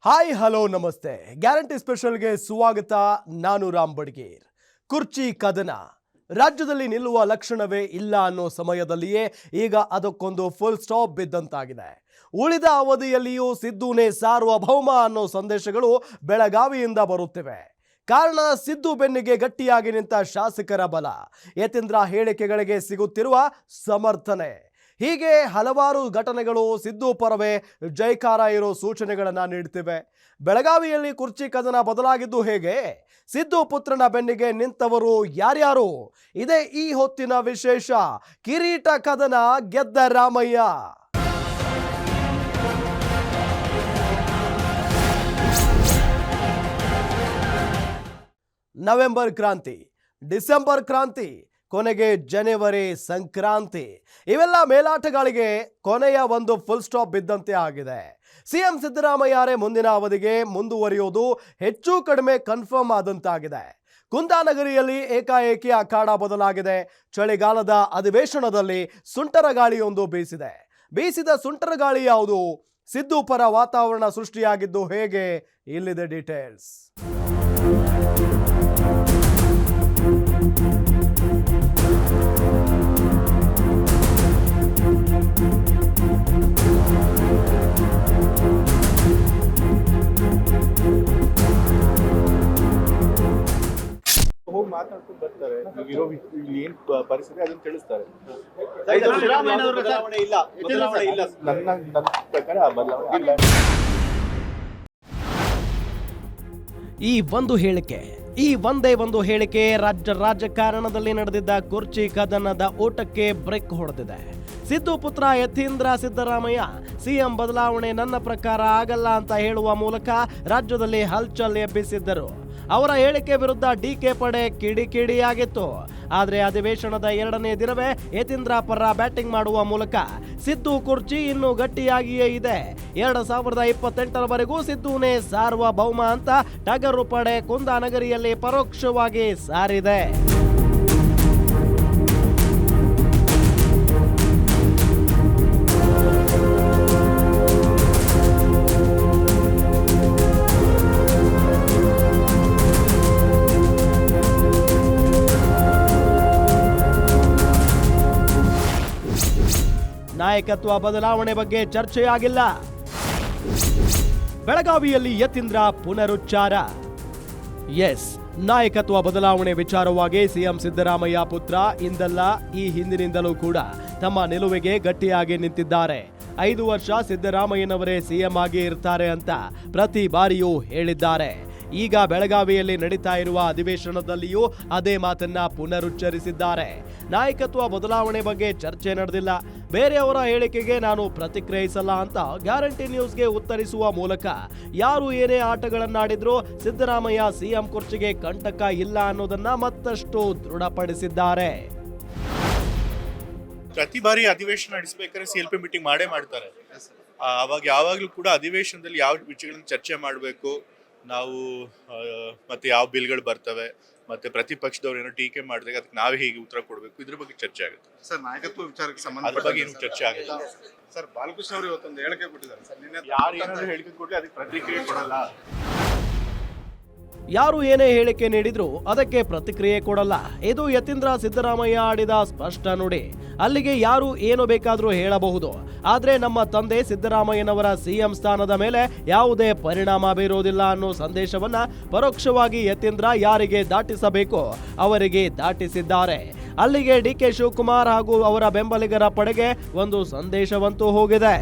Hi hello ನಮಸ್ತೆ. Guarantee ಸ್ಪೆಷಲ್ಗೆ ಸ್ವಾಗತ ನಾನು ರಾಮ್ ಬಡ್ಗೇರ್. ಕುರ್ಚಿ ಕದನ. ರಾಜ್ಯದಲ್ಲಿ ನಿಲ್ಲುವ ಲಕ್ಷಣವೇ ಇಲ್ಲ ಅನ್ನೋ ಸಮಯದಲ್ಲಿಯೇ ಈಗ ಅದಕ್ಕೊಂದು ಫುಲ್ ಸ್ಟಾಪ್ ಬಿದ್ದಂತಾಗಿದೆ. ಉಳಿದ ಅವಧಿಯಲ್ಲಿಯೂ ಸಿದ್ದುನೇ ಸಾರ್ವಭೌಮ ಅನ್ನೋ ಸಂದೇಶಗಳು ಬೆಳಗಾವಿಯಿಂದ ಬರುತ್ತಿವೆ. ಕಾರಣ, ಸಿದ್ದು ಬೆನ್ನಿಗೆ ಗಟ್ಟಿಯಾಗಿ ನಿಂತ ಶಾಸಕರ ಬಲ. ಯತೀಂದ್ರ ಹೇಳಿಕೆಗಳಿಗೆ ಸಿಗುತ್ತಿರುವ ಸಮರ್ಥನೆ. ಹೀಗೆ ಹಲವಾರು ಘಟನೆಗಳು ಸಿದ್ದು ಪರವೇ ಜೈಕಾರ ಇರೋ ಸೂಚನೆಗಳನ್ನು ನೀಡ್ತಿವೆ. ಬೆಳಗಾವಿಯಲ್ಲಿ ಕುರ್ಚಿ ಕದನ ಬದಲಾಗಿದ್ದು ಹೇಗೆ? ಸಿದ್ದು ಪುತ್ರನ ಬೆನ್ನಿಗೆ ನಿಂತವರು ಯಾರ್ಯಾರು? ಇದೇ ಈ ಹೊತ್ತಿನ ವಿಶೇಷ, ಕಿರೀಟ ಕದನ ಗೆದ್ದ ರಾಮಯ್ಯ. ನವೆಂಬರ್ ಕ್ರಾಂತಿ, ಡಿಸೆಂಬರ್ ಕ್ರಾಂತಿ. ಕೊನೆಗೆ ಜನವರಿ ಸಂಕ್ರಾಂತಿ. ಇವೆಲ್ಲ ಮೇಲಾಟಗಳಿಗೆ ಕೊನೆಯ ಒಂದು ಫುಲ್ ಸ್ಟಾಪ್ ಬಿದ್ದಂತೆ ಆಗಿದೆ. ಸಿಎಂ ಸಿದ್ದರಾಮಯ್ಯರೇ ಮುಂದಿನ ಅವಧಿಗೆ ಮುಂದುವರಿಯೋದು ಹೆಚ್ಚು ಕಡಿಮೆ ಕನ್ಫರ್ಮ್ ಆದಂತಾಗಿದೆ. ಕುಂದಾನಗರಿಯಲ್ಲಿ ಏಕಾಏಕಿ ಅಖಾಡ ಬದಲಾಗಿದೆ. ಚಳಿಗಾಲದ ಅಧಿವೇಶನದಲ್ಲಿ ಸುಂಟರ ಗಾಳಿಯೊಂದು ಬೀಸಿದೆ. ಬೀಸಿದ ಸುಂಟರ ಗಾಳಿ ಯಾವುದು? ಸಿದ್ದು ಪರ ವಾತಾವರಣ ಸೃಷ್ಟಿಯಾಗಿದ್ದು ಹೇಗೆ? ಇಲ್ಲಿದೆ ಡೀಟೇಲ್ಸ್ ಮಾತಾಡ್ಕೊಂಡು ಬರ್ತಾರೆ. ಇರೋ ಇಲ್ಲಿ ಏನ್ ಪರಿಸ್ಥಿತಿ ಅದನ್ನ ತಿಳಿಸ್ತಾರೆ. ನನ್ನ ನನ್ನ ಪ್ರಕಾರ ಬದಲಾವಣೆ ಇಲ್ಲ. ಈ ಒಂದು ಹೇಳಿಕೆ ಈ ಒಂದೇ ಒಂದು ಹೇಳಿಕೆ ರಾಜ್ಯ ರಾಜಕಾರಣದಲ್ಲಿ ನಡೆದಿದ್ದ ಕುರ್ಚಿ ಕದನದ ಓಟಕ್ಕೆ ಬ್ರೇಕ್ ಹೊಡೆದಿದೆ. ಸಿದ್ದು ಪುತ್ರ ಯತೀಂದ್ರ ಸಿದ್ದರಾಮಯ್ಯ ಸಿಎಂ ಬದಲಾವಣೆ ನನ್ನ ಪ್ರಕಾರ ಆಗಲ್ಲ ಅಂತ ಹೇಳುವ ಮೂಲಕ ರಾಜ್ಯದಲ್ಲಿ ಹಲ್ಚಲ್ ಎಬ್ಬಿಸಿದ್ದರು. ಅವರ ಹೇಳಿಕೆ ವಿರುದ್ಧ ಡಿಕೆ ಪಡೆ ಕಿಡಿಕಿಡಿಯಾಗಿತ್ತು. ಆದರೆ ಅಧಿವೇಶನದ ಎರಡನೇ ದಿನವೇ ಯತೀಂದ್ರ ಪರ ಬ್ಯಾಟಿಂಗ್ ಮಾಡುವ ಮೂಲಕ ಸಿದ್ದು ಕುರ್ಚಿ ಇನ್ನೂ ಗಟ್ಟಿಯಾಗಿಯೇ ಇದೆ. ಎರಡು ಸಾವಿರದ ಇಪ್ಪತ್ತೆಂಟರವರೆಗೂ ಸಿದ್ದುನೇ ಸಾರ್ವಭೌಮ ಅಂತ ಟಗರು ಪಡೆ ಕುಂದಾನಗರಿಯಲ್ಲಿ ಪರೋಕ್ಷವಾಗಿ ಸಾರಿದೆ. ನಾಯಕತ್ವ ಬದಲಾವಣೆ ಬಗ್ಗೆ ಚರ್ಚೆಯಾಗಿಲ್ಲ. ಬೆಳಗಾವಿಯಲ್ಲಿ ಯತೀಂದ್ರ ಪುನರುಚ್ಚಾರ. ಎಸ್, ನಾಯಕತ್ವ ಬದಲಾವಣೆ ವಿಚಾರವಾಗಿ ಸಿಎಂ ಸಿದ್ದರಾಮಯ್ಯ ಪುತ್ರ ಇಂದಲ್ಲ ಈ ಹಿಂದಿನಿಂದಲೂ ಕೂಡ ತಮ್ಮ ನಿಲುವಿಗೆ ಗಟ್ಟಿಯಾಗಿ ನಿಂತಿದ್ದಾರೆ. ಐದು ವರ್ಷ ಸಿದ್ದರಾಮಯ್ಯನವರೇ ಸಿಎಂ ಆಗಿ ಇರ್ತಾರೆ ಅಂತ ಪ್ರತಿ ಬಾರಿಯೂ ಹೇಳಿದ್ದಾರೆ. ಈಗ ಬೆಳಗಾವಿಯಲ್ಲಿ ನಡೀತಾ ಇರುವ ಅಧಿವೇಶನದಲ್ಲಿಯೂ ಅದೇ ಮಾತನ್ನ ಪುನರುಚ್ಚರಿಸಿದ್ದಾರೆ. ನಾಯಕತ್ವ ಬದಲಾವಣೆ ಬಗ್ಗೆ ಚರ್ಚೆ ನಡೆದಿಲ್ಲ. ಬೇರೆಯವರ ಹೇಳಿಕೆಗೆ ನಾನು ಪ್ರತಿಕ್ರಿಯಿಸಲ್ಲ ಅಂತ ಗ್ಯಾರಂಟಿ ನ್ಯೂಸ್ಗೆ ಉತ್ತರಿಸುವ ಮೂಲಕ ಯಾರು ಏನೇ ಆಟಗಳನ್ನಾಡಿದ್ರೂ ಸಿದ್ದರಾಮಯ್ಯ ಸಿಎಂ ಕುರ್ಚಿಗೆ ಕಂಟಕ ಇಲ್ಲ ಅನ್ನೋದನ್ನ ಮತ್ತಷ್ಟು ದೃಢಪಡಿಸಿದ್ದಾರೆ. ಪ್ರತಿ ಬಾರಿ ಅಧಿವೇಶನ ನಡೆಸಬೇಕಾದ್ರೆ ಸಿ ಎಲ್ ಪಿ ಮೀಟಿಂಗ್ ಮಾಡೇ ಮಾಡ್ತಾರೆ. ಅವಾಗ ಯಾವಾಗಲೂ ಕೂಡ ಅಧಿವೇಶನದಲ್ಲಿ ಯಾವ ವಿಷಯಗಳನ್ನು ಚರ್ಚೆ ಮಾಡಬೇಕು ನಾವು ಮತ್ತೆ ಯಾವ ಬಿಲ್ಗಳು ಬರ್ತವೆ ಮತ್ತೆ ಪ್ರತಿಪಕ್ಷದವ್ರು ಏನೋ ಟೀಕೆ ಮಾಡಿದಾಗ ಅದಕ್ಕೆ ನಾವೇ ಹೇಗೆ ಉತ್ತರ ಕೊಡಬೇಕು? ಇದ್ರ ಬಗ್ಗೆ ಚರ್ಚೆ ಆಗುತ್ತೆ. ಸರ್ ನಾಯಕತ್ವ ವಿಚಾರಕ್ಕೆ ಅದ್ರ ಬಗ್ಗೆ ಏನು ಸಂಬಂಧ ಚರ್ಚೆ ಆಗುತ್ತೆ ಸರ್ ಬಾಲಕೃಷ್ಣ ಅವರು ಇವತ್ತೊಂದು ಹೇಳಿಕೆ ಕೊಟ್ಟಿದ್ದಾರೆ. ಸರ್ ನಿನ್ನೆ ಯಾರು ಏನಾದ್ರು ಹೇಳಿಕೆ ಕೊಡ್ಲಿ ಅದಕ್ಕೆ ಪ್ರತಿಕ್ರಿಯೆ ಕೊಡಲ್ಲ. ಯಾರು ಏನೇ ಹೇಳಿಕೆ ನೀಡಿದ್ರು ಅದಕ್ಕೆ ಪ್ರತಿಕ್ರಿಯೆ ಕೊಡಲ್ಲ. ಇದು ಯತೀಂದ್ರ ಸಿದ್ದರಾಮಯ್ಯ ಆಡಿದ ಸ್ಪಷ್ಟ ನುಡಿ. ಅಲ್ಲಿಗೆ ಯಾರು ಏನು ಬೇಕಾದರೂ ಹೇಳಬಹುದು. ಆದರೆ ನಮ್ಮ ತಂದೆ ಸಿದ್ದರಾಮಯ್ಯನವರ ಸಿಎಂ ಸ್ಥಾನದ ಮೇಲೆ ಯಾವುದೇ ಪರಿಣಾಮ ಬೀರುವುದಿಲ್ಲ ಅನ್ನೋ ಸಂದೇಶವನ್ನ ಪರೋಕ್ಷವಾಗಿ ಯತೀಂದ್ರ ಯಾರಿಗೆ ದಾಟಿಸಬೇಕು, ಅವರಿಗೆ ದಾಟಿಸಿದ್ದಾರೆ. ಅಲ್ಲಿಗೆ ಡಿ ಕೆ ಶಿವಕುಮಾರ್ ಹಾಗೂ ಅವರ ಬೆಂಬಲಿಗರ ಪಡೆಗೆ ಒಂದು ಸಂದೇಶವಂತೂ ಹೋಗಿದೆ.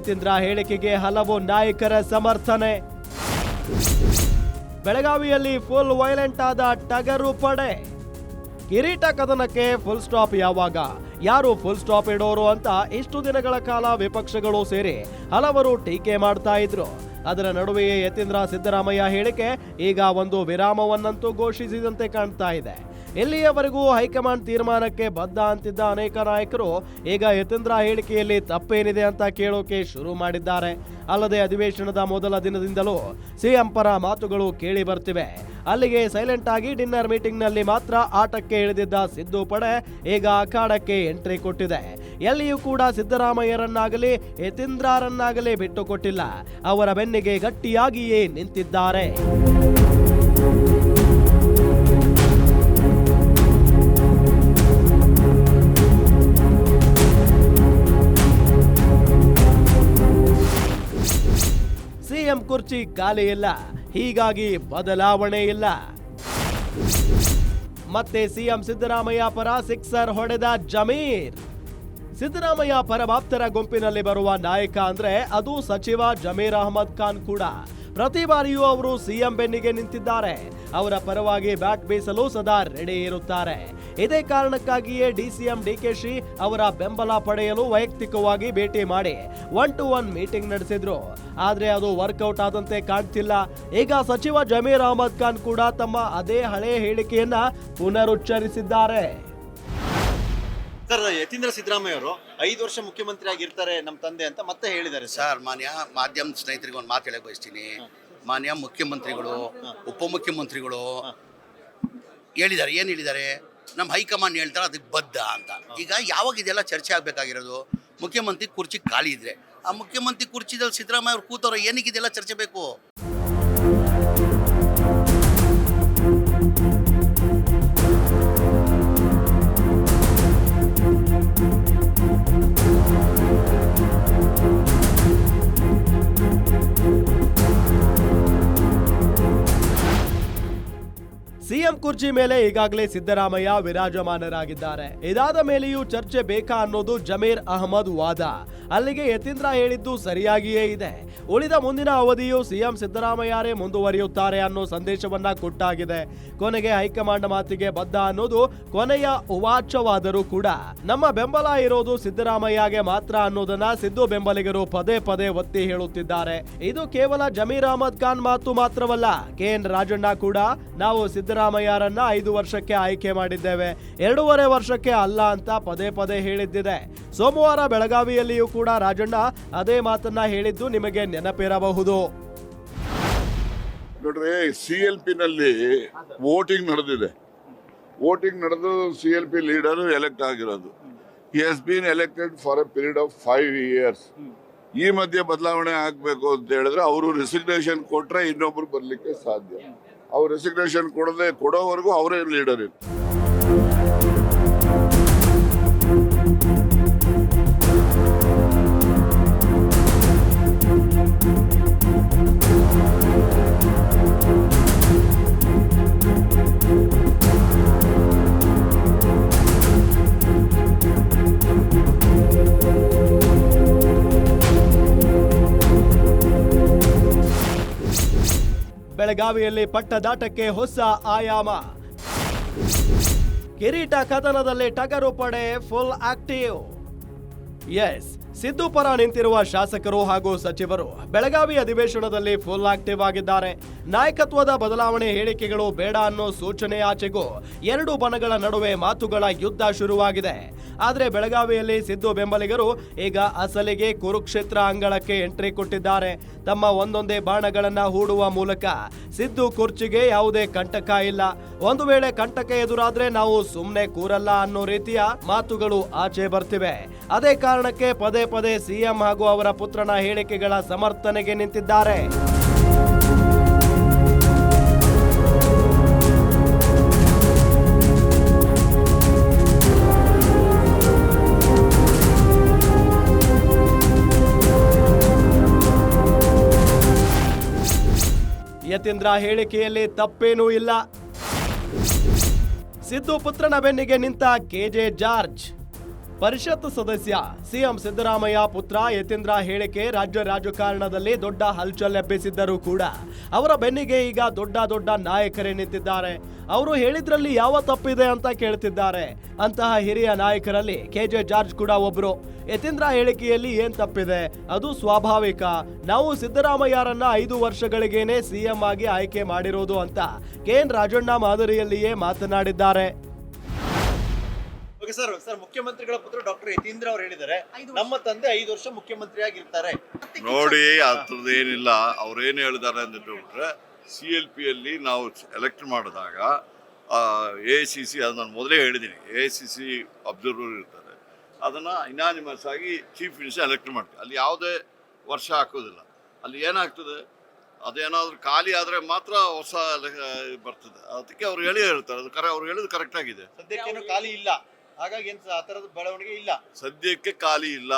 ಯತೀಂದ್ರ ಹೇಳಿಕೆಗೆ ಹಲವು ನಾಯಕರ ಸಮರ್ಥನೆ. ಬೆಳಗಾವಿಯಲ್ಲಿ ಫುಲ್ ವೈಲೆಂಟ್ ಆದ ಟಗರು ಪಡೆ. ಕಿರೀಟ ಕದನಕ್ಕೆ ಫುಲ್ ಸ್ಟಾಪ್ ಯಾವಾಗ? ಯಾರು ಫುಲ್ ಸ್ಟಾಪ್ ಇಡೋರು ಅಂತ ಇಷ್ಟು ದಿನಗಳ ಕಾಲ ವಿಪಕ್ಷಗಳು ಸೇರಿ ಹಲವರು ಟೀಕೆ ಮಾಡ್ತಾ ಇದ್ರು. ಅದರ ನಡುವೆಯೇ ಯತೀಂದ್ರ ಸಿದ್ದರಾಮಯ್ಯ ಹೇಳಿಕೆ ಈಗ ಒಂದು ವಿರಾಮವನ್ನಂತೂ ಘೋಷಿಸಿದಂತೆ ಕಾಣ್ತಾ ಇದೆ. ಇಲ್ಲಿಯವರೆಗೂ ಹೈಕಮಾಂಡ್ ತೀರ್ಮಾನಕ್ಕೆ ಬದ್ಧ ಅಂತಿದ್ದ ಅನೇಕ ನಾಯಕರು, ಈಗ ಯತೀಂದ್ರ ಹೇಳಿಕೆಯಲ್ಲಿ ತಪ್ಪೇನಿದೆ ಅಂತ ಕೇಳೋಕೆ ಶುರು ಮಾಡಿದ್ದಾರೆ. ಅಲ್ಲದೆ ಅಧಿವೇಶನದ ಮೊದಲ ದಿನದಿಂದಲೂ ಸಿಎಂ ಪರ ಮಾತುಗಳು ಕೇಳಿ ಬರ್ತಿವೆ. ಅಲ್ಲಿಗೆ ಸೈಲೆಂಟ್ ಆಗಿ ಡಿನ್ನರ್ ಮೀಟಿಂಗ್ನಲ್ಲಿ ಮಾತ್ರ ಆಟಕ್ಕೆ ಇಳಿದಿದ್ದ ಸಿದ್ದು ಪಡೆ ಈಗ ಅಖಾಡಕ್ಕೆ ಎಂಟ್ರಿ ಕೊಟ್ಟಿದೆ. ಎಲ್ಲಿಯೂ ಕೂಡ ಸಿದ್ದರಾಮಯ್ಯರನ್ನಾಗಲಿ, ಯತೀಂದ್ರರನ್ನಾಗಲಿ ಬಿಟ್ಟುಕೊಟ್ಟಿಲ್ಲ ಅವರ ಬೆನ್ನಿಗೆ ಗಟ್ಟಿಯಾಗಿಯೇ ನಿಂತಿದ್ದಾರೆ. ಸಿಎಂ ಕುರ್ಚಿ ಖಾಲಿ ಹೀಗಾಗಿ ಬದಲಾವಣೆ ಇಲ್ಲ. ಮತ್ತೆ ಸಿಎಂ ಸಿದ್ದರಾಮಯ್ಯ ಪರ ಸಿಕ್ಸರ್ ಹೊಡೆದ ಜಮೀರ್. ಸಿದ್ದರಾಮಯ್ಯ ಪರಮಾಪ್ತರ ಗುಂಪಿನಲ್ಲಿ ಬರುವ ನಾಯಕ ಅಂದ್ರೆ ಅದು ಸಚಿವ ಜಮೀರ್ ಅಹಮದ್ ಖಾನ್ ಕೂಡ. ಪ್ರತಿ ಬಾರಿಯೂ ಅವರು ಸಿಎಂ ಬೆನ್ನಿಗೆ ನಿಂತಿದ್ದಾರೆ. ಅವರ ಪರವಾಗಿ ಬ್ಯಾಟ್ ಬೀಸಲು ಸದಾ ರೆಡಿ ಇರುತ್ತಾರೆ. ಇದೇ ಕಾರಣಕ್ಕಾಗಿಯೇ ಡಿಸಿಎಂ ಡಿಕೆಶಿ ಅವರ ಬೆಂಬಲ ಪಡೆಯಲು ವೈಯಕ್ತಿಕವಾಗಿ ಭೇಟಿ ಮಾಡಿ ಒನ್ ಟು ಒನ್ ಮೀಟಿಂಗ್ ನಡೆಸಿದ್ರು. ಆದರೆ ಅದು ವರ್ಕೌಟ್ ಆದಂತೆ ಕಾಣ್ತಿಲ್ಲ. ಈಗ ಸಚಿವ ಜಮೀರ್ ಅಹಮದ್ ಖಾನ್ ಕೂಡ ತಮ್ಮ ಅದೇ ಹಳೆಯ ಹೇಳಿಕೆಯನ್ನ ಪುನರುಚ್ಚರಿಸಿದ್ದಾರೆ. ಸರ್ ಯತೀಂದ್ರ ಸಿದ್ದರಾಮಯ್ಯ ಅವರು ಐದು ವರ್ಷ ಮುಖ್ಯಮಂತ್ರಿ ಆಗಿರ್ತಾರೆ ನಮ್ಮ ತಂದೆ ಅಂತ ಮತ್ತೆ ಹೇಳಿದ್ದಾರೆ ಸರ್. ಸರ್ ಮಾನ್ಯ ಮಾಧ್ಯಮ ಸ್ನೇಹಿತರಿಗೆ ಒಂದು ಮಾತು ಹೇಳಕ್ ಬಯಸ್ತೀನಿ. ಮಾನ್ಯ ಮುಖ್ಯಮಂತ್ರಿಗಳು ಉಪಮುಖ್ಯಮಂತ್ರಿಗಳು ಹೇಳಿದ್ದಾರೆ. ಏನು ಹೇಳಿದ್ದಾರೆ? ನಮ್ಮ ಹೈಕಮಾಂಡ್ ಹೇಳ್ತಾರೆ ಅದಕ್ಕೆ ಬದ್ಧ ಅಂತ. ಈಗ ಯಾವಾಗ ಇದೆಲ್ಲ ಚರ್ಚೆ ಆಗಬೇಕಾಗಿರೋದು? ಮುಖ್ಯಮಂತ್ರಿ ಕುರ್ಚಿ ಖಾಲಿ ಇದ್ರೆ. ಆ ಮುಖ್ಯಮಂತ್ರಿ ಕುರ್ಚಿದಲ್ಲಿ ಸಿದ್ದರಾಮಯ್ಯ ಅವ್ರು ಕೂತವ್ರು ಏನಕ್ಕೆ ಇದೆಲ್ಲ ಚರ್ಚೆ ಬೇಕು? ಸಿಎಂ ಕುರ್ಚಿ ಮೇಲೆ ಈಗಾಗಲೇ ಸಿದ್ದರಾಮಯ್ಯ ವಿರಾಜಮಾನರಾಗಿದ್ದಾರೆ. ಇದಾದ ಮೇಲೆಯೂ ಚರ್ಚೆ ಬೇಕಾ ಅನ್ನೋದು ಜಮೀರ್ ಅಹಮದ್ ವಾದ. ಅಲ್ಲಿಗೆ ಯತೀಂದ್ರ ಹೇಳಿದ್ದು ಸರಿಯಾಗಿಯೇ ಇದೆ. ಉಳಿದ ಮುಂದಿನ ಅವಧಿಯು ಸಿಎಂ ಸಿದ್ದರಾಮಯ್ಯರೇ ಮುಂದುವರಿಯುತ್ತಾರೆ ಅನ್ನೋ ಸಂದೇಶವನ್ನ ಕೊಟ್ಟಾಗಿದೆ. ಕೊನೆಗೆ ಹೈಕಮಾಂಡ್ ಮಾತಿಗೆ ಬದ್ಧ ಅನ್ನೋದು ಕೊನೆಯ ಉವಾಚವಾದರೂ ಕೂಡ. ನಮ್ಮ ಬೆಂಬಲ ಇರೋದು ಸಿದ್ದರಾಮಯ್ಯಗೆ ಮಾತ್ರ ಅನ್ನೋದನ್ನ ಸಿದ್ದು ಬೆಂಬಲಿಗರು ಪದೇ ಪದೇ ಒತ್ತಿ ಹೇಳುತ್ತಿದ್ದಾರೆ. ಇದು ಕೇವಲ ಜಮೀರ್ ಅಹಮದ್ ಖಾನ್ ಮಾತು ಮಾತ್ರವಲ್ಲ, ಕೆ ಎನ್ ರಾಜಣ್ಣ ಕೂಡ. ನಾವು ಸಿದ್ದರಾಮಯ್ಯರನ್ನ ಐದು ವರ್ಷಕ್ಕೆ ಆಯ್ಕೆ ಮಾಡಿದ್ದೇವೆ. ಎರಡೂವರೆ ವರ್ಷಕ್ಕೆ ಅಲ್ಲ ಅಂತ ಪದೇ ಪದೇ ಹೇಳಿದ್ದಿದೆ. ಸೋಮವಾರ ಬೆಳಗಾವಿಯಲ್ಲಿಯೂ ಕೂಡ ರಾಜಣ್ಣ ಅದೇ ಮಾತನ್ನ ಹೇಳಿದ್ದು ನಿಮಗೆ ನೆನಪಿರಬಹುದು. ನೋಡ್ರಿ ಸಿ ಎಲ್ ಪಿ ನಲ್ಲಿ ವೋಟಿಂಗ್ ನಡೆದಿದೆ. ವೋಟಿಂಗ್ ನಡೆದು C L P leader elect ಆಗಿರೋದು. Has been elected for a period of five years ಈ ಮಧ್ಯೆ ಬದಲಾವಣೆ ಆಗಬೇಕು ಅಂತ ಹೇಳಿದ್ರೆ ಅವರು ರೆಸಿಗ್ನೇಷನ್ ಕೊಟ್ರೆ ಇನ್ನೊಬ್ರು ಬರಲಿಕ್ಕೆ ಸಾಧ್ಯ. ಅವ್ರು ರೆಸಿಗ್ನೇಷನ್ ಕೊಡದೆ ಕೊಡೋವರೆಗೂ ಅವರೇ ಲೀಡರ್ ಇರ್ತಾರೆ ಬೆಳಗಾವಿಯಲ್ಲಿ ಪಟ್ಟದಾಟಕ್ಕೆ ಹೊಸ ಆಯಾಮ. ಕಿರೀಟ ಕದನದಲ್ಲಿ ಟಗರು ಪಡೆ ಫುಲ್ ಆಕ್ಟಿವ್ ಎಸ್ ಸಿದ್ದು ಪರ ನಿಂತಿರುವ ಶಾಸಕರು ಹಾಗೂ ಸಚಿವರು ಬೆಳಗಾವಿ ಅಧಿವೇಶನದಲ್ಲಿ ಫುಲ್ ಆಕ್ಟಿವ್ ಆಗಿದ್ದಾರೆ. ನಾಯಕತ್ವದ ಬದಲಾವಣೆ ಹೇಳಿಕೆಗಳು ಬೇಡ ಅನ್ನೋ ಸೂಚನೆ ಆಚೆಗೂ ಎರಡು ಬಣಗಳ ನಡುವೆ ಮಾತುಗಳ ಯುದ್ಧ ಶುರುವಾಗಿದೆ. ಆದರೆ ಬೆಳಗಾವಿಯಲ್ಲಿ ಸಿದ್ದು ಬೆಂಬಲಿಗರು ಈಗ ಅಸಲಿಗೆ ಕುರುಕ್ಷೇತ್ರ ಅಂಗಳಕ್ಕೆ ಎಂಟ್ರಿ ಕೊಟ್ಟಿದ್ದಾರೆ. ತಮ್ಮ ಒಂದೊಂದೇ ಬಾಣಗಳನ್ನ ಹೂಡುವ ಮೂಲಕ ಸಿದ್ದು ಕುರ್ಚಿಗೆ ಯಾವುದೇ ಕಂಟಕ ಇಲ್ಲ. ಒಂದು ವೇಳೆ ಕಂಟಕ ಎದುರಾದ್ರೆ ನಾವು ಸುಮ್ಮನೆ ಕೂರಲ್ಲ ಅನ್ನೋ ರೀತಿಯ ಮಾತುಗಳು ಆಚೆ ಬರ್ತಿವೆ. ಅದೇ ಕಾರಣಕ್ಕೆ ಪದೇ ಪದೇ ಸಿಎಂ ಹಾಗೂ ಅವರ ಪುತ್ರನ ಹೇಳಿಕೆಗಳ ಸಮರ್ಥನೆಗೆ ನಿಂತಿದ್ದಾರೆ. ಯತೀಂದ್ರ ಹೇಳಿಕೆಯಲ್ಲಿ ತಪ್ಪೇನೂ ಇಲ್ಲ. ಸಿದ್ದು ಪುತ್ರನ ಬೆನ್ನಿಗೆ ನಿಂತ ಕೆಜೆ ಜಾರ್ಜ್. ಪರಿಷತ್ ಸದಸ್ಯ ಸಿಎಂ ಸಿದ್ದರಾಮಯ್ಯ ಪುತ್ರ ಯತೀಂದ್ರ ಹೇಳಿಕೆ ರಾಜ್ಯ ರಾಜಕಾರಣದಲ್ಲಿ ದೊಡ್ಡ ಹಲ್ಚಲ್ ಎಬ್ಬಿಸಿದ್ದರೂ ಕೂಡ ಅವರ ಬೆನ್ನಿಗೆ ಈಗ ದೊಡ್ಡ ದೊಡ್ಡ ನಾಯಕರೇ ನಿಂತಿದ್ದಾರೆ. ಅವರು ಹೇಳಿದ್ರಲ್ಲಿ ಯಾವ ತಪ್ಪಿದೆ ಅಂತ ಕೇಳ್ತಿದ್ದಾರೆ. ಅಂತಹ ಹಿರಿಯ ನಾಯಕರಲ್ಲಿ ಕೆಜೆ ಜಾರ್ಜ್ ಕೂಡ ಒಬ್ರು. ಯತೀಂದ್ರ ಹೇಳಿಕೆಯಲ್ಲಿ ಏನ್ ತಪ್ಪಿದೆ? ಅದು ಸ್ವಾಭಾವಿಕ. ನಾವು ಸಿದ್ದರಾಮಯ್ಯರನ್ನ ಐದು ವರ್ಷಗಳಿಗೇನೆ ಸಿಎಂ ಆಗಿ ಆಯ್ಕೆ ಮಾಡಿರೋದು ಅಂತ ಕೆ ಎನ್ ರಾಜಣ್ಣ ಮಾದರಿಯಲ್ಲಿಯೇ ಮಾತನಾಡಿದ್ದಾರೆ. ಓಕೆ ಸರ್ ಸರ್ ಮುಖ್ಯಮಂತ್ರಿಗಳ ಪುತ್ರ ಡಾಕ್ಟರ್ ಯತೀಂದ್ರ ಅವರು ಹೇಳಿದ್ದಾರೆ. ನಮ್ಮ ತಂದೆ ಐದು ವರ್ಷ ಮುಖ್ಯಮಂತ್ರಿ ಆಗಿರ್ತಾರೆ ನೋಡಿ ಏನಿಲ್ಲ. ಅವ್ರೇನು ಹೇಳಿದ್ದಾರೆ ಅಂತ ಹೇಳ್ಬಿಟ್ರೆ ಸಿ ಎಲ್ ಪಿ ಅಲ್ಲಿ ನಾವು ಎಲೆಕ್ಟ್ ಮಾಡಿದಾಗ ಎ ಸಿ ಸಿ ಅದು ನಾನು ಮೊದಲೇ ಹೇಳಿದ್ದೀನಿ. ಎ ಸಿ ಸಿ ಅಬ್ಸರ್ವರ್ ಇರ್ತಾರೆ. ಅದನ್ನು ಇನಾನಿಮಸ್ ಆಗಿ ಚೀಫ್ ಮಿನಿಸ್ಟರ್ ಎಲೆಕ್ಟ್ ಮಾಡ್ತೀವಿ ಅಲ್ಲಿ ಯಾವುದೇ ವರ್ಷ ಹಾಕೋದಿಲ್ಲ. ಅಲ್ಲಿ ಏನಾಗ್ತದೆ? ಅದೇನಾದ್ರೂ ಖಾಲಿ ಆದರೆ ಮಾತ್ರ ಹೊಸ ಬರ್ತದೆ. ಅದಕ್ಕೆ ಅವ್ರು ಹೇಳಿ ಹೇಳ್ತಾರೆ ಅದು ಕರೆ ಅವ್ರು ಹೇಳಿದ್ದು ಕರೆಕ್ಟ್ ಆಗಿದೆ. ಸದ್ಯಕ್ಕೇನು ಖಾಲಿ ಇಲ್ಲ. ಹಾಗಾಗಿ ಎಂತ ಆ ತರದ ಬೆಳವಣಿಗೆ ಇಲ್ಲ. ಸದ್ಯಕ್ಕೆ ಖಾಲಿ ಇಲ್ಲ.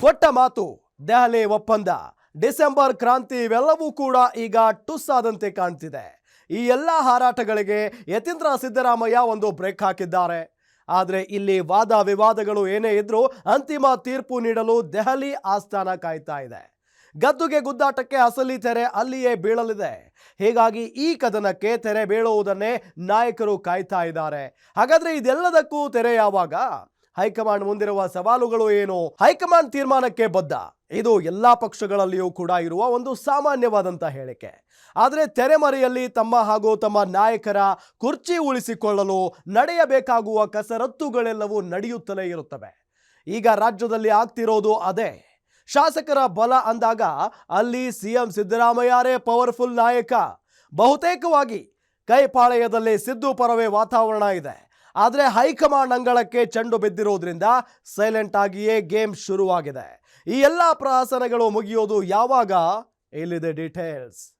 ಕೊಟ್ಟ ಮಾತು ದೆಹಲಿ ಒಪ್ಪಂದ. ಡಿಸೆಂಬರ್ ಕ್ರಾಂತಿ ಇವೆಲ್ಲವೂ ಕೂಡ ಈಗ ಟುಸ್ಸಾದಂತೆ ಕಾಣ್ತಿದೆ. ಈ ಎಲ್ಲ ಹಾರಾಟಗಳಿಗೆ ಯತೀಂದ್ರ ಸಿದ್ದರಾಮಯ್ಯ ಒಂದು ಬ್ರೇಕ್ ಹಾಕಿದ್ದಾರೆ. ಆದರೆ ಇಲ್ಲಿ ವಾದ ವಿವಾದಗಳು ಏನೇ ಇದ್ರೂ ಅಂತಿಮ ತೀರ್ಪು ನೀಡಲು ದೆಹಲಿ ಆಸ್ಥಾನ ಕಾಯ್ತಾ ಇದೆ. ಗದ್ದುಗೆ ಗುದ್ದಾಟಕ್ಕೆ ಅಸಲಿ ತೆರೆ ಅಲ್ಲಿಯೇ ಬೀಳಲಿದೆ. ಹೀಗಾಗಿ ಈ ಕದನಕ್ಕೆ ತೆರೆ ಬೀಳುವುದನ್ನೇ ನಾಯಕರು ಕಾಯ್ತಾ ಇದ್ದಾರೆ. ಹಾಗಾದ್ರೆ ಇದೆಲ್ಲದಕ್ಕೂ ತೆರೆ ಯಾವಾಗ? ಹೈಕಮಾಂಡ್ ಮುಂದಿರುವ ಸವಾಲುಗಳು ಏನು? ಹೈಕಮಾಂಡ್ ತೀರ್ಮಾನಕ್ಕೆ ಬದ್ಧ. ಇದು ಎಲ್ಲಾ ಪಕ್ಷಗಳಲ್ಲಿಯೂ ಕೂಡ ಇರುವ ಒಂದು ಸಾಮಾನ್ಯವಾದಂತ ಹೇಳಿಕೆ. ಆದರೆ ತೆರೆಮರೆಯಲ್ಲಿ ತಮ್ಮ ಹಾಗೂ ತಮ್ಮ ನಾಯಕರ ಕುರ್ಚಿ ಉಳಿಸಿಕೊಳ್ಳಲು ನಡೆಯಬೇಕಾಗುವ ಕಸರತ್ತುಗಳೆಲ್ಲವೂ ನಡೆಯುತ್ತಲೇ ಇರುತ್ತವೆ. ಈಗ ರಾಜ್ಯದಲ್ಲಿ ಆಗ್ತಿರೋದು ಅದೇ. ಶಾಸಕರ ಬಲ ಅಂದಾಗ ಅಲ್ಲಿ ಸಿಎಂ ಸಿದ್ದರಾಮಯ್ಯರೇ ಪವರ್ಫುಲ್ ನಾಯಕ. ಬಹುತೇಕವಾಗಿ ಕೈಪಾಳೆಯದಲ್ಲಿ ಸಿದ್ದು ಪರವೇ ವಾತಾವರಣ ಇದೆ. ಆದರೆ ಹೈಕಮಾಂಡ್ ಅಂಗಳಕ್ಕೆ ಚೆಂಡು ಬಿದ್ದಿರೋದ್ರಿಂದ ಸೈಲೆಂಟ್ ಆಗಿಯೇ ಗೇಮ್ ಶುರುವಾಗಿದೆ. ಈ ಎಲ್ಲ ಪ್ರಹಸನಗಳು ಮುಗಿಯೋದು ಯಾವಾಗ? ಇಲ್ಲಿದೆ ಡೀಟೇಲ್ಸ್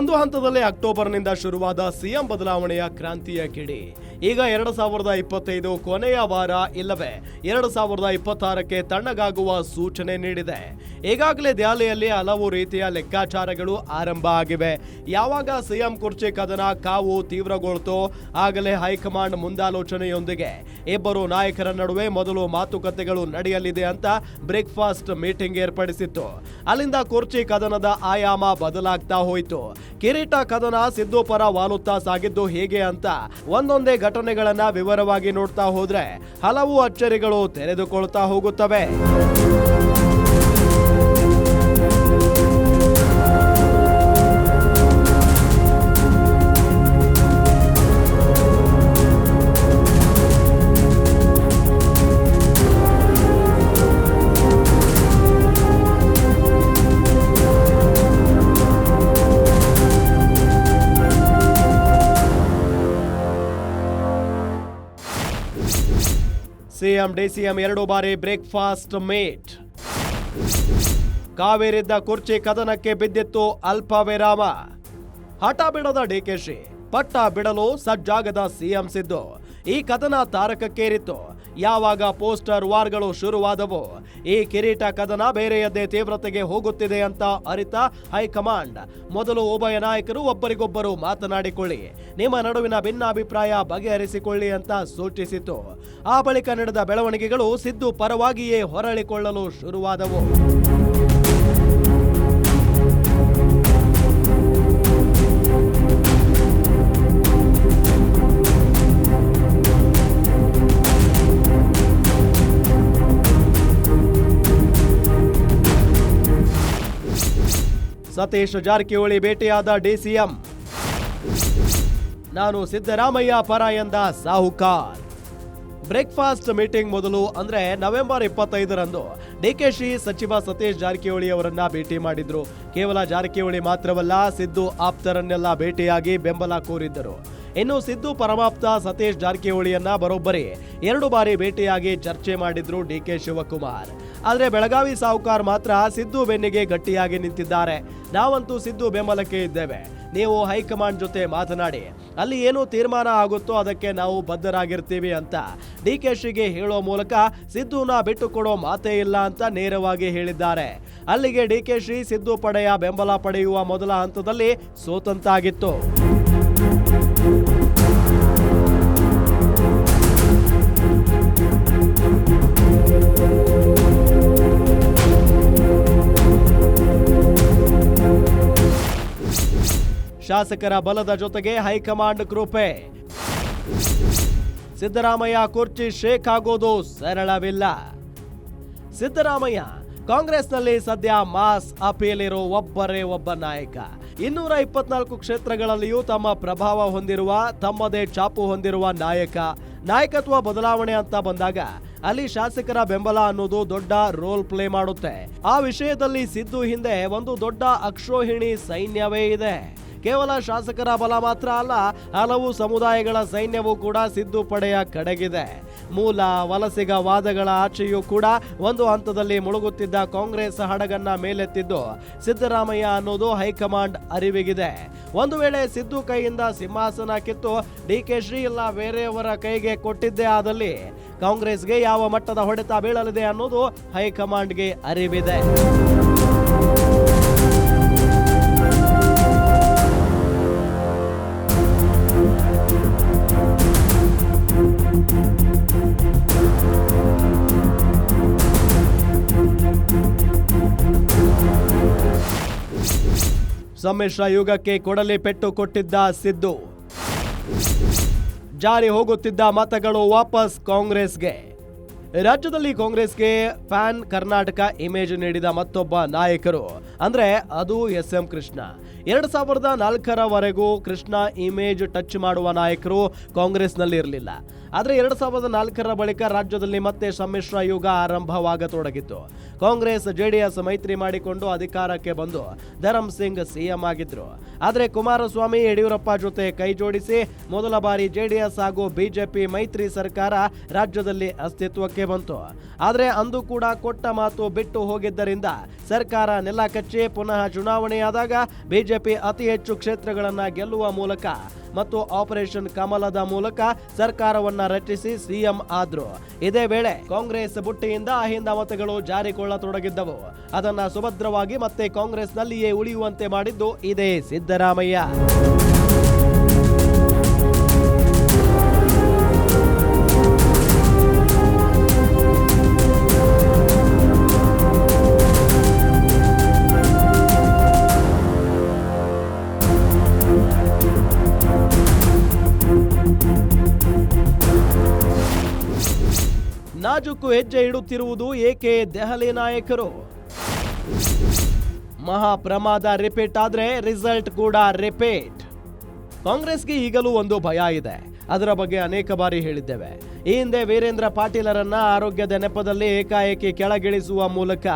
ಒಂದು ಹಂತದಲ್ಲಿ ಅಕ್ಟೋಬರ್ನಿಂದ ಶುರುವಾದ ಸಿಎಂ ಬದಲಾವಣೆಯ ಕ್ರಾಂತಿಯ ಕಿಡಿ. ಈಗ ಎರಡು ಸಾವಿರದ ಇಪ್ಪತ್ತೈದು ಕೊನೆಯ ವಾರ ಇಲ್ಲವೇ. ಎರಡು ಸಾವಿರದ ಇಪ್ಪತ್ತಾರಕ್ಕೆ ತಣ್ಣಗಾಗುವ ಸೂಚನೆ ನೀಡಿದೆ. ಈಗಾಗಲೇ ದೆಹಲಿಯಲ್ಲಿ ಹಲವು ರೀತಿಯ ಲೆಕ್ಕಾಚಾರಗಳು ಆರಂಭ ಆಗಿವೆ. ಯಾವಾಗ ಸಿಎಂ ಕುರ್ಚಿ ಕದನ ಕಾವು ತೀವ್ರಗೊಳ್ತೋ, ಆಗಲೇ ಹೈಕಮಾಂಡ್ ಮುಂದಾಲೋಚನೆಯೊಂದಿಗೆ. ಇಬ್ಬರು ನಾಯಕರ ನಡುವೆ ಮೊದಲು ಮಾತುಕತೆಗಳು ನಡೆಯಲಿದೆ ಅಂತ ಬ್ರೇಕ್ಫಾಸ್ಟ್ ಮೀಟಿಂಗ್ ಏರ್ಪಡಿಸಿತ್ತು. ಅಲ್ಲಿಂದ ಕುರ್ಚಿ ಕದನದ ಆಯಾಮ ಬದಲಾಗ್ತಾ ಹೋಯಿತು. ಕಿರೀಟ ಕದನ ಸಿದ್ದು ಪರ ವಾಲುತ್ತಾ ಸಾಗಿದ್ದು ಹೇಗೆ ಅಂತ ಒಂದೊಂದೇ ಘಟನೆಗಳನ್ನ ವಿವರವಾಗಿ ನೋಡ್ತಾ ಹೋದ್ರೆ ಹಲವು ಅಚ್ಚರಿಗಳು ತೆರೆದುಕೊಳ್ತಾ ಹೋಗುತ್ತವೆ. ಸಿಎಂ ಡಿಸಿಎಂ ಎರಡು ಬಾರಿ ಬ್ರೇಕ್ಫಾಸ್ಟ್ ಮೇಟ್. ಕಾವೇರಿದ್ದ ಕುರ್ಚಿ ಕದನಕ್ಕೆ ಬಿದ್ದಿತ್ತು ಅಲ್ಪ ವಿರಾಮ ಹಠ ಬಿಡದ ಡಿಕೆಶಿ ಪಟ್ಟ ಬಿಡಲು ಸಜ್ಜಾಗದ ಸಿಎಂ ಸಿದ್ದು. ಈ ಕದನ ತಾರಕಕ್ಕೇರಿತ್ತು. ಯಾವಾಗ ಪೋಸ್ಟರ್ ವಾರ್ಗಳು ಶುರುವಾದವು, ಈ ಕಿರೀಟ ಕದನ ಬೇರೆಯದ್ದೇ ತೀವ್ರತೆಗೆ ಹೋಗುತ್ತಿದೆ ಅಂತ ಅರಿತ ಹೈಕಮಾಂಡ್. ಮೊದಲು ಉಭಯ ನಾಯಕರು ಒಬ್ಬರಿಗೊಬ್ಬರು ಮಾತನಾಡಿಕೊಳ್ಳಿ, ನಿಮ್ಮ ನಡುವಿನ ಭಿನ್ನಾಭಿಪ್ರಾಯ ಬಗೆಹರಿಸಿಕೊಳ್ಳಿ ಅಂತ ಸೂಚಿಸಿತು. ಆ ಬಳಿಕ ನಡೆದ ಬೆಳವಣಿಗೆಗಳು ಸಿದ್ದು ಪರವಾಗಿಯೇ ಹೊರಳಿಕೊಳ್ಳಲು ಶುರುವಾದವು. ಸತೀಶ್ ಜಾರಕಿಹೊಳಿ ಭೇಟಿಯಾದ ಡಿಸಿಎಂ ನಾನು ಸಿದ್ದರಾಮಯ್ಯ ಪರ ಎಂದ ಸಾಹುಕಾರ್. ಬ್ರೇಕ್ಫಾಸ್ಟ್ ಮೀಟಿಂಗ್ ಮೊದಲು ಅಂದ್ರೆ ನವೆಂಬರ್ ಇಪ್ಪತ್ತೈದರಂದು ಡಿಕೆಶಿ ಸಚಿವ ಸತೀಶ್ ಜಾರಕಿಹೊಳಿ ಅವರನ್ನ ಭೇಟಿ ಮಾಡಿದ್ರು. ಕೇವಲ ಜಾರಕಿಹೊಳಿ ಮಾತ್ರವಲ್ಲ, ಸಿದ್ದು ಆಪ್ತರನ್ನೆಲ್ಲ ಭೇಟಿಯಾಗಿ ಬೆಂಬಲ ಕೋರಿದ್ದರು. ಇನ್ನು ಸಿದ್ದು ಪರಮಾಪ್ತ ಸತೀಶ್ ಜಾರಕಿಹೊಳಿಯನ್ನ ಬರೋಬ್ಬರಿ ಎರಡು ಬಾರಿ ಭೇಟಿಯಾಗಿ ಚರ್ಚೆ ಮಾಡಿದ್ರು ಡಿಕೆ ಶಿವಕುಮಾರ್. ಆದ್ರೆ ಬೆಳಗಾವಿ ಸಾಹುಕಾರ್ ಮಾತ್ರ ಸಿದ್ದು ಬೆನ್ನಿಗೆ ಗಟ್ಟಿಯಾಗಿ ನಿಂತಿದ್ದಾರೆ. ನಾವಂತೂ ಸಿದ್ದು ಬೆಂಬಲಕ್ಕೆ ಇದ್ದೇವೆ. ನೀವು ಹೈಕಮಾಂಡ್ ಜೊತೆ ಮಾತನಾಡಿ, ಅಲ್ಲಿ ಏನು ತೀರ್ಮಾನ ಆಗುತ್ತೋ ಅದಕ್ಕೆ ನಾವು ಬದ್ಧರಾಗಿರ್ತೀವಿ ಅಂತ ಡಿ ಕೆ ಶಿಗೆ ಹೇಳೋ ಮೂಲಕ ಸಿದ್ದುನ ಬಿಟ್ಟು ಕೊಡೋ ಮಾತೇ ಇಲ್ಲ ಅಂತ ನೇರವಾಗಿ ಹೇಳಿದ್ದಾರೆ. ಅಲ್ಲಿಗೆ ಡಿ ಕೆ ಶ್ರೀ ಸಿದ್ದು ಪಡೆಯ ಬೆಂಬಲ ಪಡೆಯುವ ಮೊದಲ ಹಂತದಲ್ಲಿ ಸೋತಂತಾಗಿತ್ತು. ಶಾಸಕರ ಬಲದ ಜೊತೆಗೆ ಹೈಕಮಾಂಡ್ ಕೃಪೆ. ಸಿದ್ದರಾಮಯ್ಯ ಕುರ್ಚಿ ಶೇಕ್ ಆಗೋದು ಸರಳವಿಲ್ಲ. ಸಿದ್ದರಾಮಯ್ಯ, ಕಾಂಗ್ರೆಸ್ನಲ್ಲಿ ಸದ್ಯ ಮಾಸ್ ಅಪೀಲ್ ಇರೋ ಒಬ್ಬರೇ ಒಬ್ಬ ನಾಯಕ. ಇನ್ನೂರ ಇಪ್ಪತ್ನಾಲ್ಕು ಕ್ಷೇತ್ರಗಳಲ್ಲಿಯೂ ತಮ್ಮ ಪ್ರಭಾವ ಹೊಂದಿರುವ, ತಮ್ಮದೇ ಚಾಪು ಹೊಂದಿರುವ ನಾಯಕ. ನಾಯಕತ್ವ ಬದಲಾವಣೆ ಅಂತ ಬಂದಾಗ ಅಲ್ಲಿ ಶಾಸಕರ ಬೆಂಬಲ ಅನ್ನೋದು ದೊಡ್ಡ ರೋಲ್ ಪ್ಲೇ ಮಾಡುತ್ತೆ. ಆ ವಿಷಯದಲ್ಲಿ ಸಿದ್ದು ಹಿಂದೆ ಒಂದು ದೊಡ್ಡ ಅಕ್ಷೋಹಿಣಿ ಸೈನ್ಯವೇ ಇದೆ. ಕೇವಲ ಶಾಸಕರ ಬಲ ಮಾತ್ರ ಅಲ್ಲ, ಹಲವು ಸಮುದಾಯಗಳ ಸೈನ್ಯವೂ ಕೂಡ ಸಿದ್ದು ಪಡೆಯ ಕಡೆಗಿದೆ. ಮೂಲ ವಲಸಿಗ ವಾದಗಳ ಆಚೆಯೂ ಕೂಡ ಒಂದು ಹಂತದಲ್ಲಿ ಮುಳುಗುತ್ತಿದ್ದ ಕಾಂಗ್ರೆಸ್ ಹಡಗನ್ನ ಮೇಲೆತ್ತಿದ್ದು, ಸಿದ್ದರಾಮಯ್ಯ ಅನ್ನೋದು ಹೈಕಮಾಂಡ್ ಅರಿವಿಗಿದೆ. ಒಂದು ವೇಳೆ ಸಿದ್ದು ಕೈಯಿಂದ ಸಿಂಹಾಸನ ಕಿತ್ತು ಡಿ ಕೆ ಶ್ರೀ ಇಲ್ಲ ಬೇರೆಯವರ ಕೈಗೆ ಕೊಟ್ಟಿದ್ದೇ ಆದಲ್ಲಿ ಕಾಂಗ್ರೆಸ್ಗೆ ಯಾವ ಮಟ್ಟದ ಹೊಡೆತ ಬೀಳಲಿದೆ ಅನ್ನೋದು ಹೈಕಮಾಂಡ್ಗೆ ಅರಿವಿದೆ. ಸಮ್ಮಿಶ್ರ ಯುಗಕ್ಕೆ ಕೊಡಲಿ ಪೆಟ್ಟು ಕೊಟ್ಟಿದ್ದ ಸಿದ್ದು. ಜಾರಿ ಹೋಗುತ್ತಿದ್ದ ಮತಗಳು ವಾಪಸ್ ಕಾಂಗ್ರೆಸ್ಗೆ. ರಾಜ್ಯದಲ್ಲಿ ಕಾಂಗ್ರೆಸ್ಗೆ ಫ್ಯಾನ್ ಕರ್ನಾಟಕ ಇಮೇಜ್ ನೀಡಿದ ಮತ್ತೊಬ್ಬ ನಾಯಕರು. ಅಂದ್ರೆ ಅದು ಎಸ್ ಎಂ ಕೃಷ್ಣ. ಎರಡ್ ಸಾವಿರದ ನಾಲ್ಕರವರೆಗೂ ಕೃಷ್ಣ ಇಮೇಜ್ ಟಚ್ ಮಾಡುವ ನಾಯಕರು ಕಾಂಗ್ರೆಸ್ನಲ್ಲಿ ಇರಲಿಲ್ಲ ಆದ್ರೆ ಎರಡು ಸಾವಿರದ ನಾಲ್ಕರ ಬಳಿಕ ರಾಜ್ಯದಲ್ಲಿ ಮತ್ತೆ ಸಮ್ಮಿಶ್ರ ಯುಗ ಆರಂಭವಾಗತೊಡಗಿತ್ತು. ಕಾಂಗ್ರೆಸ್, ಜೆಡಿಎಸ್ ಮೈತ್ರಿ ಮಾಡಿಕೊಂಡು ಅಧಿಕಾರಕ್ಕೆ ಬಂದು ಧರಮ್ ಸಿಂಗ್ ಸಿಎಂ ಆಗಿದ್ರು. ಆದರೆ ಕುಮಾರಸ್ವಾಮಿ ಯಡಿಯೂರಪ್ಪ ಜೊತೆ ಕೈ ಜೋಡಿಸಿ ಮೊದಲ ಬಾರಿ ಜೆಡಿಎಸ್ ಹಾಗೂ ಬಿಜೆಪಿ ಮೈತ್ರಿ ಸರ್ಕಾರ ರಾಜ್ಯದಲ್ಲಿ ಅಸ್ತಿತ್ವಕ್ಕೆ ಬಂತು. ಆದರೆ ಅಂದು ಕೂಡ ಕೊಟ್ಟ ಮಾತು ಬಿಟ್ಟು ಹೋಗಿದ್ದರಿಂದ ಸರ್ಕಾರ ನೆಲ ಕಚ್ಚಿ ಪುನಃ ಚುನಾವಣೆಯಾದಾಗ ಬಿಜೆಪಿ ಅತಿ ಹೆಚ್ಚು ಕ್ಷೇತ್ರಗಳನ್ನು ಗೆಲ್ಲುವ ಮೂಲಕ ಮತ್ತು ಆಪರೇಷನ್ ಕಮಲದ ಮೂಲಕ ಸರ್ಕಾರವನ್ನ ರಚಿಸಿ ಸಿಎಂ ಆದ್ರು. ಇದೇ ವೇಳೆ ಕಾಂಗ್ರೆಸ್ ಬುಟ್ಟಿಯಿಂದ ಅಹಿಂದ ಮತಗಳು ಜಾರಿಕೊಳ್ಳತೊಡಗಿದ್ದವು. ಅದನ್ನ ಸುಭದ್ರವಾಗಿ ಮತ್ತೆ ಕಾಂಗ್ರೆಸ್ನಲ್ಲಿಯೇ ಉಳಿಯುವಂತೆ ಮಾಡಿದ್ದು ಇದೇ ಸಿದ್ದರಾಮಯ್ಯ. ನಾಜುಕು ಹೆಜ್ಜೆ ಇಡುತ್ತಿರುವುದು ಏಕೆ ದೆಹಲಿ ನಾಯಕರು? ಮಹಾ ಪ್ರಮಾದ ರಿಪೀಟ್ ಆದ್ರೆ ರಿಸಲ್ಟ್ ಕೂಡ ರಿಪೀಟ್. ಕಾಂಗ್ರೆಸ್ಗೆ ಈಗಲೂ ಒಂದು ಭಯ ಇದೆ. ಅದರ ಬಗ್ಗೆ ಅನೇಕ ಬಾರಿ ಹೇಳಿದ್ದೇವೆ. ಈ ಹಿಂದೆ ವೀರೇಂದ್ರ ಪಾಟೀಲರನ್ನ ಆರೋಗ್ಯದ ನೆಪದಲ್ಲಿ ಏಕಾಏಕಿ ಕೆಳಗಿಳಿಸುವ ಮೂಲಕ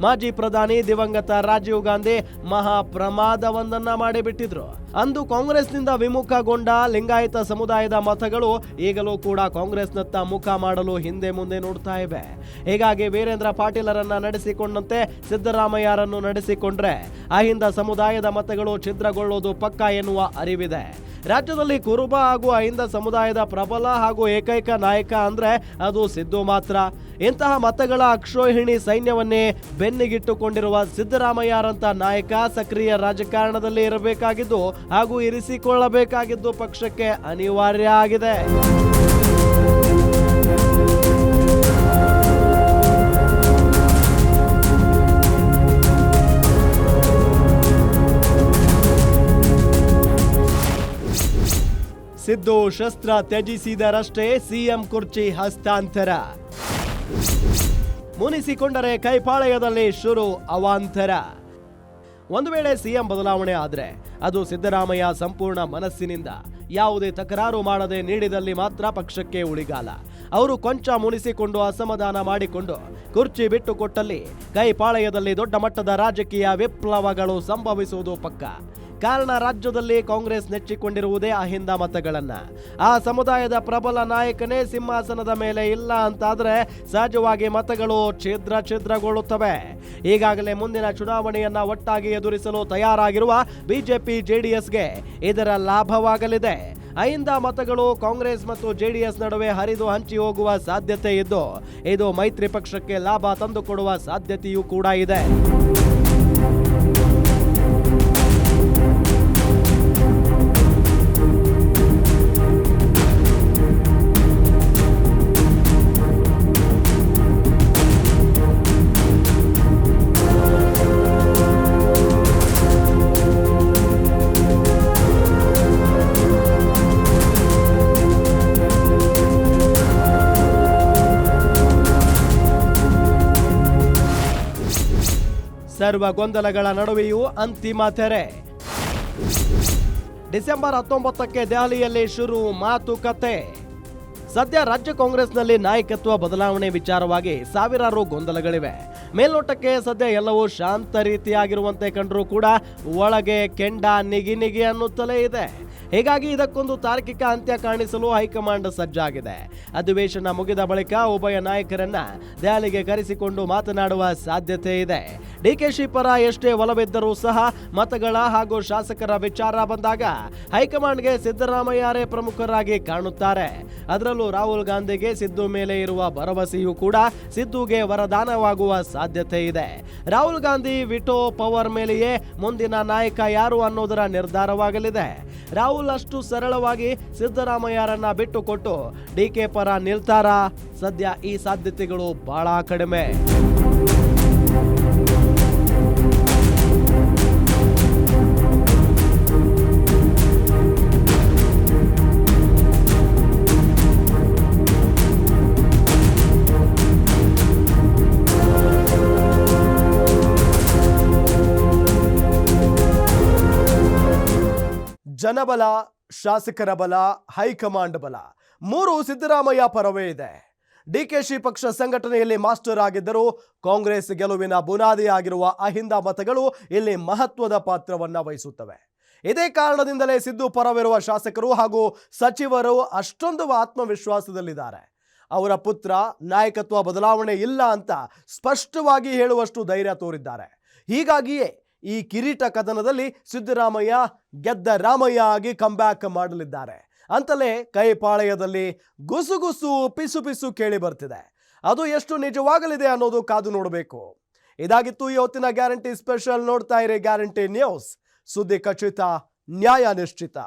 ಮಾಜಿ ಪ್ರಧಾನಿ ದಿವಂಗತ ರಾಜೀವ್ ಗಾಂಧಿ ಮಹಾ ಪ್ರಮಾದವೊಂದನ್ನ ಮಾಡಿಬಿಟ್ಟಿದ್ರು. ಅಂದು ಕಾಂಗ್ರೆಸ್ನಿಂದ ವಿಮುಖಗೊಂಡ ಲಿಂಗಾಯತ ಸಮುದಾಯದ ಮತಗಳು ಈಗಲೂ ಕೂಡ ಕಾಂಗ್ರೆಸ್ನತ್ತ ಮುಖ ಮಾಡಲು ಹಿಂದೆ ಮುಂದೆ ನೋಡ್ತಾ ಇವೆ. ಹೀಗಾಗಿ ವೀರೇಂದ್ರ ಪಾಟೀಲರನ್ನ ನಡೆಸಿಕೊಂಡಂತೆ ಸಿದ್ದರಾಮಯ್ಯರನ್ನು ನಡೆಸಿಕೊಂಡ್ರೆ ಅಹಿಂದ ಸಮುದಾಯದ ಮತಗಳು ಛಿದ್ರಗೊಳ್ಳೋದು ಪಕ್ಕ ಎನ್ನುವ ಅರಿವಿದೆ. ರಾಜ್ಯದಲ್ಲಿ ಕುರುಬ ಹಾಗೂ ಅಹಿಂದ ಸಮುದಾಯದ ಪ್ರಬಲ ಹಾಗೂ ಏಕೈಕ ನಾಯಕ ಅಂದ್ರೆ ಅದು ಸಿದ್ದು ಮಾತ್ರ. ಇಂತಹ ಮತಗಳ ಅಕ್ಷೋಹಿಣಿ ಸೈನ್ಯವನ್ನೇ ಬೆನ್ನಿಗಿಟ್ಟುಕೊಂಡಿರುವ ಸಿದ್ದರಾಮಯ್ಯರಂತ ನಾಯಕ ಸಕ್ರಿಯ ರಾಜಕಾರಣದಲ್ಲಿ ಇರಬೇಕಾಗಿದ್ದು ಹಾಗೂ ಇರಿಸಿಕೊಳ್ಳಬೇಕಾಗಿದ್ದು ಪಕ್ಷಕ್ಕೆ ಅನಿವಾರ್ಯ ಆಗಿದೆ. ಸಿದ್ದು ಶಸ್ತ್ರ ತ್ಯಜಿಸಿದರಷ್ಟೇ ಸಿಎಂ ಕುರ್ಚಿ ಹಸ್ತಾಂತರ. ಮುನಿಸಿಕೊಂಡರೆ ಕೈಪಾಳಯದಲ್ಲಿ ಶುರು ಅವಾಂತರ. ಒಂದು ವೇಳೆ ಸಿಎಂ ಬದಲಾವಣೆ ಆದರೆ ಅದು ಸಿದ್ದರಾಮಯ್ಯ ಸಂಪೂರ್ಣ ಮನಸ್ಸಿನಿಂದ ಯಾವುದೇ ತಕರಾರು ಮಾಡದೆ ನೀಡಿದಲ್ಲಿ ಮಾತ್ರ ಪಕ್ಷಕ್ಕೆ ಉಳಿಗಾಲ. ಅವರು ಕೊಂಚ ಮುನಿಸಿಕೊಂಡು ಅಸಮಾಧಾನ ಮಾಡಿಕೊಂಡು ಕುರ್ಚಿ ಬಿಟ್ಟು ಕೊಟ್ಟಲ್ಲಿ ಕೈಪಾಳಯದಲ್ಲಿ ದೊಡ್ಡ ಮಟ್ಟದ ರಾಜಕೀಯ ವಿಪ್ಲವಗಳು ಸಂಭವಿಸುವುದು ಪಕ್ಕ. ಕಾರಣ ರಾಜ್ಯದಲ್ಲಿ ಕಾಂಗ್ರೆಸ್ ನೆಚ್ಚಿಕೊಂಡಿರುವುದೇ ಅಹಿಂದ ಮತಗಳನ್ನ. ಆ ಸಮುದಾಯದ ಪ್ರಬಲ ನಾಯಕನೇ ಸಿಂಹಾಸನದ ಮೇಲೆ ಇಲ್ಲ ಅಂತಾದರೆ ಸಹಜವಾಗಿ ಮತಗಳು ಛಿದ್ರ ಛಿದ್ರಗೊಳ್ಳುತ್ತವೆ. ಈಗಾಗಲೇ ಮುಂದಿನ ಚುನಾವಣೆಯನ್ನ ಒಟ್ಟಾಗಿ ಎದುರಿಸಲು ತಯಾರಾಗಿರುವ ಬಿಜೆಪಿ ಜೆಡಿಎಸ್ಗೆ ಇದರ ಲಾಭವಾಗಲಿದೆ. ಅಹಿಂದ ಮತಗಳು ಕಾಂಗ್ರೆಸ್ ಮತ್ತು ಜೆಡಿಎಸ್ ನಡುವೆ ಹರಿದು ಹಂಚಿ ಹೋಗುವ ಸಾಧ್ಯತೆ ಇದ್ದು, ಇದು ಮೈತ್ರಿ ಪಕ್ಷಕ್ಕೆ ಲಾಭ ತಂದುಕೊಡುವ ಸಾಧ್ಯತೆಯೂ ಕೂಡ ಇದೆ. ಸರ್ವ ಗೊಂದಲಗಳ ನಡುವೆಯೂ ಅಂತಿಮ ತೆರೆ. ಡಿಸೆಂಬರ್ ಹತ್ತೊಂಬತ್ತಕ್ಕೆ ದೆಹಲಿಯಲ್ಲಿ ಶುರು ಮಾತುಕತೆ. ಸದ್ಯ ರಾಜ್ಯ ಕಾಂಗ್ರೆಸ್ನಲ್ಲಿ ನಾಯಕತ್ವ ಬದಲಾವಣೆ ವಿಚಾರವಾಗಿ ಸಾವಿರಾರು ಗೊಂದಲಗಳಿವೆ. ಮೇಲ್ನೋಟಕ್ಕೆ ಸದ್ಯ ಎಲ್ಲವೂ ಶಾಂತ ರೀತಿಯಾಗಿರುವಂತೆ ಕಂಡರೂ ಕೂಡ ಒಳಗೆ ಕೆಂಡ ನಿಗಿ ನಿಗಿ ಅನ್ನುತ್ತಲೇ ಇದೆ. ಹೀಗಾಗಿ ಇದಕ್ಕೊಂದು ತಾರ್ಕಿಕ ಅಂತ್ಯ ಕಾಣಿಸಲು ಹೈಕಮಾಂಡ್ ಸಜ್ಜಾಗಿದೆ. ಅಧಿವೇಶನ ಮುಗಿದ ಬಳಿಕ ಉಭಯ ನಾಯಕರನ್ನ ದೆಹಲಿಗೆ ಕರೆಸಿಕೊಂಡು ಮಾತನಾಡುವ ಸಾಧ್ಯತೆ ಇದೆ. ಡಿಕೆಶಿ ಪರ ಎಷ್ಟೇ ಒಲವಿದ್ದರೂ ಸಹ ಮತಗಳ ಹಾಗೂ ಶಾಸಕರ ವಿಚಾರ ಬಂದಾಗ ಹೈಕಮಾಂಡ್ಗೆ ಸಿದ್ದರಾಮಯ್ಯರೇ ಪ್ರಮುಖರಾಗಿ ಕಾಣುತ್ತಾರೆ. ಅದರಲ್ಲೂ ರಾಹುಲ್ ಗಾಂಧಿಗೆ ಸಿದ್ದು ಮೇಲೆ ಇರುವ ಭರವಸೆಯೂ ಕೂಡ ಸಿದ್ದುಗೆ ವರದಾನವಾಗುವ ಸಾಧ್ಯತೆ ಇದೆ. ರಾಹುಲ್ ಗಾಂಧಿ ವಿಟೋ ಪವರ್ ಮೇಲೆಯೇ ಮುಂದಿನ ನಾಯಕ ಯಾರು ಅನ್ನೋದರ ನಿರ್ಧಾರವಾಗಲಿದೆ. ರಾಹುಲ್ ಅಷ್ಟು ಸರಳವಾಗಿ ಸಿದ್ದರಾಮಯ್ಯರನ್ನ ಬಿಟ್ಟುಕೊಟ್ಟು ಡಿಕೆ ಪರ ನಿಲ್ತಾರಾ. ಸದ್ಯ ಈ ಸಾಧ್ಯತೆಗಳು ಬಹಳ ಕಡಿಮೆ. ಜನಬಲ, ಶಾಸಕರ ಬಲ, ಹೈಕಮಾಂಡ್ ಬಲ. ಮೂರು ಸಿದ್ದರಾಮಯ್ಯ ಪರವೇ ಇದೆ. ಡಿಕೆಶಿ ಪಕ್ಷ ಸಂಘಟನೆಯಲ್ಲಿ ಮಾಸ್ಟರ್ ಆಗಿದ್ದರೂ ಕಾಂಗ್ರೆಸ್ ಗೆಲುವಿನ ಬುನಾದಿಯಾಗಿರುವ ಅಹಿಂದ ಮತಗಳು ಇಲ್ಲಿ ಮಹತ್ವದ ಪಾತ್ರವನ್ನ ವಹಿಸುತ್ತವೆ. ಇದೇ ಕಾರಣದಿಂದಲೇ ಸಿದ್ದು ಪರವಿರುವ ಶಾಸಕರು ಹಾಗೂ ಸಚಿವರು ಅಷ್ಟೊಂದು ಆತ್ಮವಿಶ್ವಾಸದಲ್ಲಿದ್ದಾರೆ. ಅವರ ಪುತ್ರ, ನಾಯಕತ್ವ ಬದಲಾವಣೆ ಇಲ್ಲ ಅಂತ ಸ್ಪಷ್ಟವಾಗಿ ಹೇಳುವಷ್ಟು ಧೈರ್ಯ ತೋರಿದ್ದಾರೆ. ಹೀಗಾಗಿಯೇ ಈ ಕಿರೀಟ ಕದನದಲ್ಲಿ ಸಿದ್ದರಾಮಯ್ಯ ಗೆದ್ದ ರಾಮಯ್ಯ ಆಗಿ ಕಂಬ್ಯಾಕ್ ಮಾಡಲಿದ್ದಾರೆ. ಅಂತಲೇ ಕೈಪಾಳಯದಲ್ಲಿ ಗುಸುಗುಸು ಪಿಸು ಪಿಸು ಕೇಳಿ ಬರ್ತಿದೆ. ಅದು ಎಷ್ಟು ನಿಜವಾಗಲಿದೆ ಅನ್ನೋದು ಕಾದು ನೋಡಬೇಕು. ಇದಾಗಿತ್ತು ಇವತ್ತಿನ ಗ್ಯಾರಂಟಿ ಸ್ಪೆಷಲ್ ನೋಡ್ತಾ ಇರಿ ಗ್ಯಾರಂಟಿ ನ್ಯೂಸ್. ಸುದ್ದಿ ಖಚಿತ, ನ್ಯಾಯ ನಿಶ್ಚಿತ.